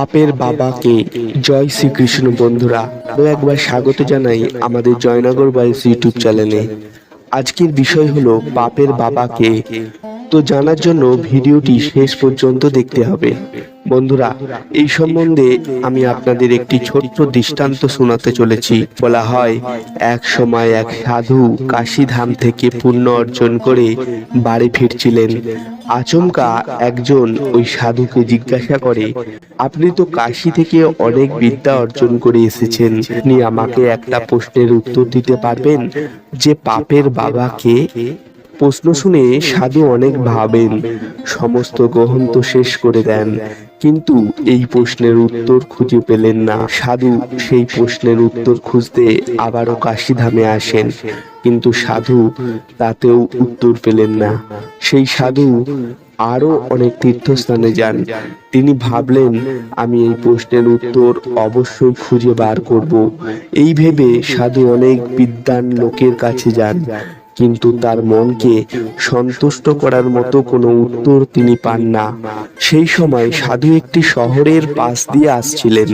পাপের বাবাকে। জয় শ্রীকৃষ্ণ বন্ধুরা আরও একবার স্বাগত জানাই আমাদের জয়নগর বাইস ইউটিউব চ্যানেলে আজকের বিষয় হলো পাপের বাবাকে। তো জানার জন্য ভিডিওটি শেষ পর্যন্ত দেখতে হবে। বন্ধুরা, এই সম্বন্ধে আমি আপনাদের একটি ছোট্ট দৃষ্টান্ত শোনাতে চলেছি। বলা হয়, এক সময় এক সাধু কাশীধাম থেকে পুণ্য অর্জন করে বাড়ি ফিরছিলেন। আচমকা একজন ওই সাধুকে জিজ্ঞাসা করে, আপনি তো কাশি থেকে অনেক বিদ্যা অর্জন করে এসেছেন। আপনি আমাকে একটা প্রশ্নের উত্তর দিতে পারবেন যে পাপের বাবাকে প্রশ্ন শুনে সাধু অনেক ভাবেন, সমস্ত গ্রহণ তো শেষ করে দেন। কিন্তু এই প্রশ্নের উত্তর খুঁজে পেলেন না। সাধু সেই প্রশ্নের উত্তর খুঁজতে আবারও কাশীধামে আসেন। কিন্তু সাধু তাতেও উত্তর পেলেন না। সেই সাধু আরও অনেক তীর্থস্থানে যান। তিনি ভাবলেন, আমি এই প্রশ্নের উত্তর অবশ্যই খুঁজে বার করব। এই ভেবে সাধু অনেক বিদ্যান লোকের কাছে যান। কিন্তু তার মনকে সন্তুষ্ট করার মতো কোনো উত্তর তিনি পান না। সেই সময় সাধু একটি শহরের পাশ দিয়ে আসছিলেন।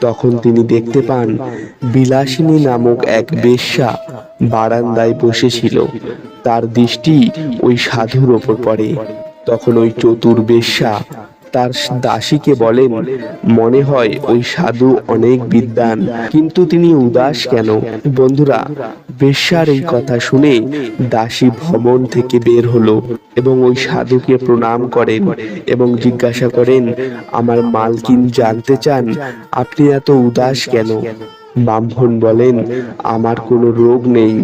তখন তিনি দেখতে পান বিলাসিনী নামক এক বেশ্যা বারান্দায় বসেছিল। তার দৃষ্টি ওই সাধুর ওপর পড়ে। তখন ওই চতুর বেশ্যা তার দাসীকে বলেন মনে হয় ওই সাধু অনেক বিদ্বান। কিন্তু তিনি উদাস কেন? বন্ধুরা, বেশ্যার এই কথা শুনে দাসী ভবন থেকে বের হলো এবং ওই সাধুকে প্রণাম করেন এবং জিজ্ঞাসা করেন, আমার মালকিন জানতে চান, আপনি এত উদাস কেন? ব্রাহ্মণ বলেন, আমার কোনো রোগ নেই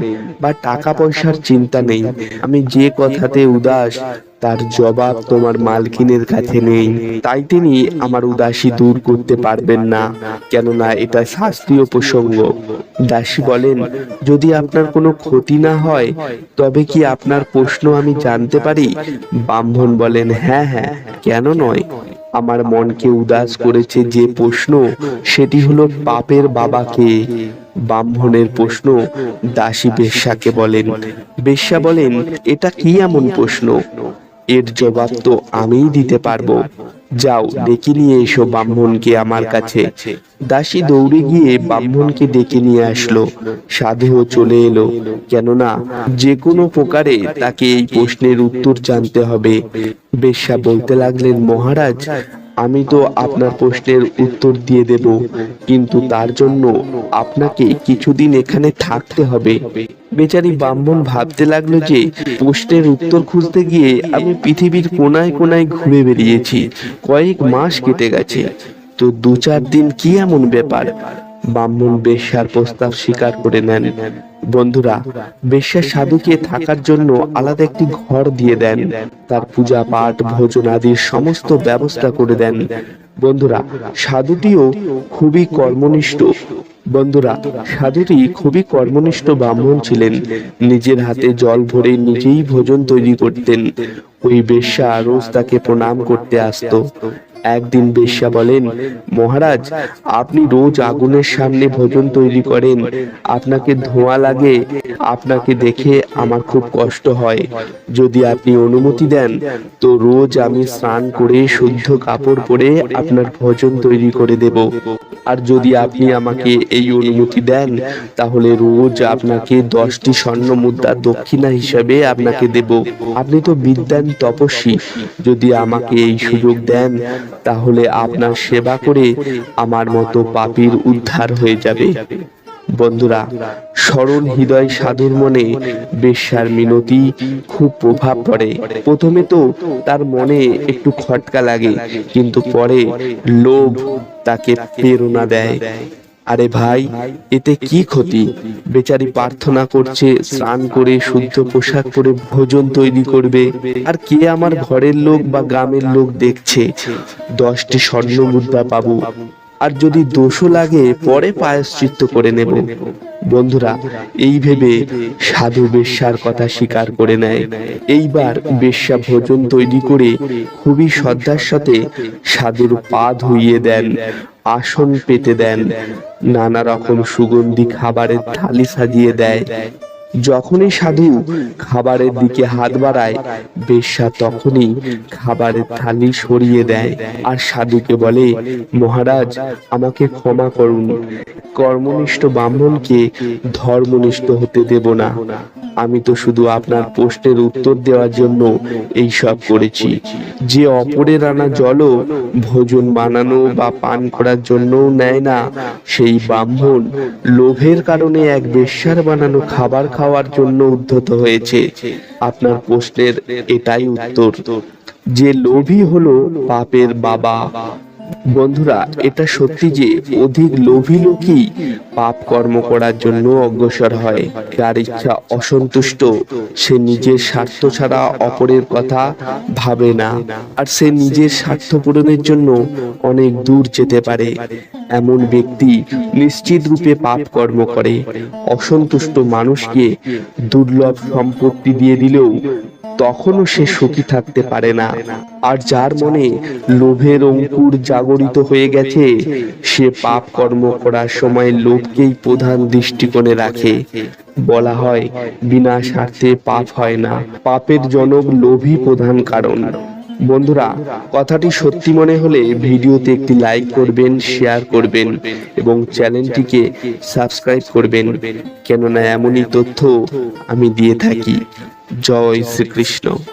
বা টাকা পয়সার চিন্তা নেই। আমি যে কথাতে উদাস, তার জবাব তোমার মালকিনের কাছে নেই। তাই তিনি আমার উদাসী দূর করতে পারবেন না, কেননা এটা শাস্ত্রীয় প্রসঙ্গ। দাসী বলেন, যদি আপনার কোনো ক্ষতি না হয়, তবে কি আপনার প্রশ্ন আমি জানতে পারি? ব্রাহ্মণ বলেন হ্যাঁ হ্যাঁ কেন নয়? আমার মনকে উদাস করেছে যে প্রশ্ন, সেটি হলো পাপের বাবাকে ব্রাহ্মণের প্রশ্ন, দাসী বেশ্যাকে বলেন। বেশ্যা বলেন, এটা কি এমন প্রশ্ন? এর জবাব তো আমিই দিতে পারব। যাও ডেকে নিয়ে এসো ব্রাহ্মণকে আমার কাছে। দাসী দৌড়ে গিয়ে ব্রাহ্মণকে ডেকে নিয়ে আসলো। সাধুও চলে এলো। কেননা যে কোনো প্রকারে তাকে এই প্রশ্নের উত্তর জানতে হবে। বেশ্যা বলতে লাগলেন মহারাজ আমি তো আপনার প্রশ্নের উত্তর দিয়ে দেব। কিন্তু তার জন্য আপনাকে কিছুদিন এখানে থাকতে হবে। বেচারি ব্রাহ্মণ ভাবতে লাগল যে, প্রশ্নের উত্তর খুঁজতে গিয়ে আমি পৃথিবীর কোনায় কোনায় ঘুরে বেরিয়েছি কয়েক মাস কেটে গেছে। তো দু চার দিন কি এমন ব্যাপার? ব্রাহ্মণ বেশ্যার প্রস্তাব স্বীকার করে নেন। বন্ধুরা, বেশ্যা সাধুকে থাকার জন্য আলাদা একটি ঘর দিয়ে দেন। তার পূজা পাঠ, ভোজন আদির সমস্ত ব্যবস্থা করে দেন। বন্ধুরা, সাধুটিও খুবই কর্মনিষ্ঠ। বন্ধুরা, সাধুটি খুবই কর্মনিষ্ঠ ব্রাহ্মণ ছিলেন। নিজের হাতে জল ভরে নিজেই ভোজন তৈরি করতেন। ওই বেশ্যা রোজ তাকে প্রণাম করতে আসতো। একদিন বেশ্যা বলেন, মহারাজ, আপনি রোজ আগুনের সামনে ভোজন তৈরি করেন। আপনাকে ধোঁয়া লাগে, আপনাকে দেখে আমার খুব কষ্ট হয়। যদি আপনি অনুমতি দেন, তো রোজ আমি স্নান করে শুদ্ধ কাপড় পরে আপনার ভোজন তৈরি করে দেব। আর যদি আপনি আমাকে এই অনুমতি দেন, তাহলে রোজ আপনাকে দশটি স্বর্ণ মুদ্রা দক্ষিণা হিসাবে আপনাকে দেব। আপনি তো বিদ্যান তপস্বী। যদি আমাকে এই সুযোগ দেন তাহলে আপনার সেবা করে আমার মতো পাপীর উদ্ধার হয়ে যাবে। বন্ধুরা সরল হৃদয় সাধুর মনে বেশ্যার মিনতি খুব প্রভাব পড়ে। প্রথমে তো তার মনে একটু খটকা লাগে, কিন্তু পরে লোভ তাকে প্রেরণা দেয়। আরে ভাই এতে কি ক্ষতি? বেচারি প্রার্থনা করছে স্নান করে শুদ্ধ পোশাক পরে ভোজন তৈরি করবে। আর কে আমার ঘরের লোক বা গ্রামের লোক দেখছে? দশটি স্বর্ণ মুদ্রা পাবো। আর যদি দোষও লাগে পরে পায়শ্চিত্ত করে নেব। বন্ধুরা এই ভেবে সাধু বেশ্যার কথা স্বীকার করে নেয়। এইবার বেশ্যা ভোজন তৈরি করে খুবই শ্রদ্ধার সাথে সাধুর পা ধুইয়ে দেন। আসন পেতে দেন। নানা রকম সুগন্ধি খাবারের থালি সাজিয়ে দেয়। যখনই সাধু খাবারের দিকে হাত বাড়ায়, বেশ্যা তখনই খাবারের থালি সরিয়ে দেয় আর সাধুকে বলে, মহারাজ, আমাকে ক্ষমা করুন। কর্মনিষ্ঠ ব্রাহ্মণকে ধর্মনিষ্ঠ হতে দেব না। আমি তো শুধু আপনার প্রশ্নের উত্তর দেওয়ার জন্য এই সব করেছি। যে অপরের আনা জলও ভোজন বানানো বা পান করার জন্যও নেয় না, সেই ব্রাহ্মণ লোভের কারণে এক বেশ্যার বানানো খাবার খাওয়ার জন্য উদ্ধত হয়েছে। আপনার প্রশ্নের এটাই উত্তর। যে লোভী হলো পাপের বাবা বন্ধুরা, এটা সত্যি যে অধিক লোভী লোকই পাপ কর্ম করার জন্য অগ্রসর হয়। যার ইচ্ছা অসন্তুষ্ট, সে নিজের স্বার্থ ছাড়া অপরের কথা ভাবে না। আর সে নিজের স্বার্থ পূরণের জন্য অনেক দূর যেতে পারে। এমন ব্যক্তি নিশ্চিত রূপে পাপ কর্ম করে। অসন্তুষ্ট মানুষকে দুর্লভ সম্পত্তি দিয়ে দিলেও তখনও সে সুখী থাকতে পারে না। আর যার মনে লোভের অঙ্কুর জাগরিত হয়ে গেছে, সে পাপ কর্ম করার সময় লোভকেই প্রধান দৃষ্টিকোণে রাখে। বলা হয়, বিনা স্বার্থে পাপ হয় না, পাপের জনক লোভই প্রধান কারণ। বন্ধুরা, কথাটি সত্যি মনে হলে ভিডিওতে একটি লাইক করবেন শেয়ার করবেন এবং চ্যানেলটিকে সাবস্ক্রাইব করবেন। কেননা এমনই তথ্য আমি দিয়ে থাকি। জয় শ্রীকৃষ্ণ।